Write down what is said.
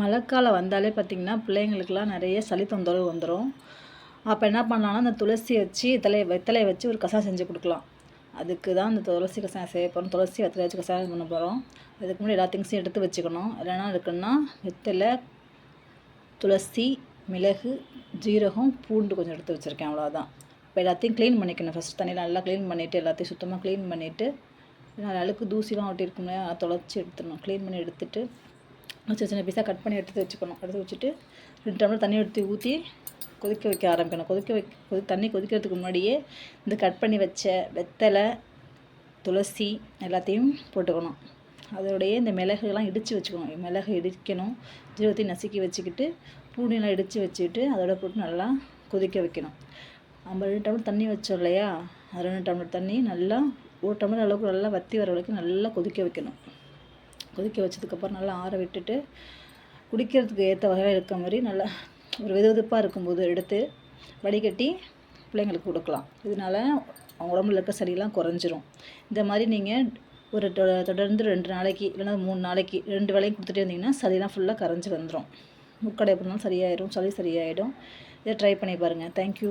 மழைக்காலம் வந்தாலே பார்த்திங்கன்னா பிள்ளைங்களுக்குலாம் நிறைய சளி தொந்தரவு வந்துடும் அப்போ என்ன பண்ணலான்னா அந்த துளசி வச்சு தலையை வெத்தலையை வச்சு ஒரு கசாயம் செஞ்சு கொடுக்கலாம். அதுக்கு தான் அந்த துளசி கசாயம் செய்ய போகிறோம் துளசி வெத்தலை வச்சு கசாயம் பண்ண போகிறோம் அதுக்கு முன்னாடி எல்லா திங்ஸையும் எடுத்து வச்சுக்கணும். இல்லைன்னா இருக்குன்னா வெத்தலை துளசி மிளகு ஜீரகம் பூண்டு கொஞ்சம் எடுத்து வச்சுருக்கேன் அவ்வளோதான் இப்போ எல்லாத்தையும் க்ளீன் பண்ணிக்கணும். ஃபஸ்ட் தண்ணியில் நல்லா க்ளீன் பண்ணிவிட்டு எல்லாத்தையும் சுத்தமாக க்ளீன் பண்ணிவிட்டு நாலு அழுக்கு தூசிலாம் ஒட்டியிருக்கும் இல்லையா தொலைச்சி எடுத்துடணும். க்ளீன் பண்ணி எடுத்துட்டு சின்ன சின்ன பீஸாக கட் பண்ணி எடுத்து வச்சுக்கணும். எடுத்து வச்சுட்டு ரெண்டு டம்ளர் தண்ணி எடுத்து ஊற்றி கொதிக்க வைக்க ஆரம்பிக்கணும். கொதிக்க வை கொதி தண்ணி கொதிக்கிறதுக்கு முன்னாடியே இந்த கட் பண்ணி வச்ச வெத்தலை துளசி எல்லாத்தையும் போட்டுக்கணும். அதோடைய இந்த மிளகுலாம் இடித்து வச்சுக்கணும். மிளகு இடிக்கணும். ஜீரகத்தையும் நசுக்கி வச்சுக்கிட்டு பூண்டிலாம் இடித்து வச்சுக்கிட்டு அதோட போட்டு நல்லா கொதிக்க வைக்கணும். நம்ம ரெண்டு டம்ளர் தண்ணி வச்சோம் இல்லையா? அது ரெண்டு டம்ளர் தண்ணி நல்லா ஒரு டம்ளர் அளவுக்கு நல்லா வத்தி வர வரைக்கும் நல்லா கொதிக்க வைக்கணும். கொதிக்க வச்சதுக்கப்புறம் நல்லா ஆற விட்டுட்டு குடிக்கிறதுக்கு ஏற்ற வகையில் இருக்க மாதிரி நல்லா ஒரு வெதுவெதுப்பாக இருக்கும்போது எடுத்து வடிகட்டி பிள்ளைங்களுக்கு கொடுக்கலாம். இதனால் அவங்க உடம்புல இருக்க சளியெல்லாம் குறைஞ்சிரும். இந்த மாதிரி நீங்கள் ஒரு தொ தொடர்ந்து ரெண்டு நாளைக்கு இல்லைன்னா மூணு நாளைக்கு ரெண்டு வேலையும் கொடுத்துட்டே இருந்தீங்கன்னா சளியெல்லாம் ஃபுல்லாக கரைஞ்சி வந்துடும் முக்கடை எப்படினாலும் சரியாயிடும் சளி சரியாயிடும். இதை ட்ரை பண்ணி பாருங்கள் தேங்க்யூ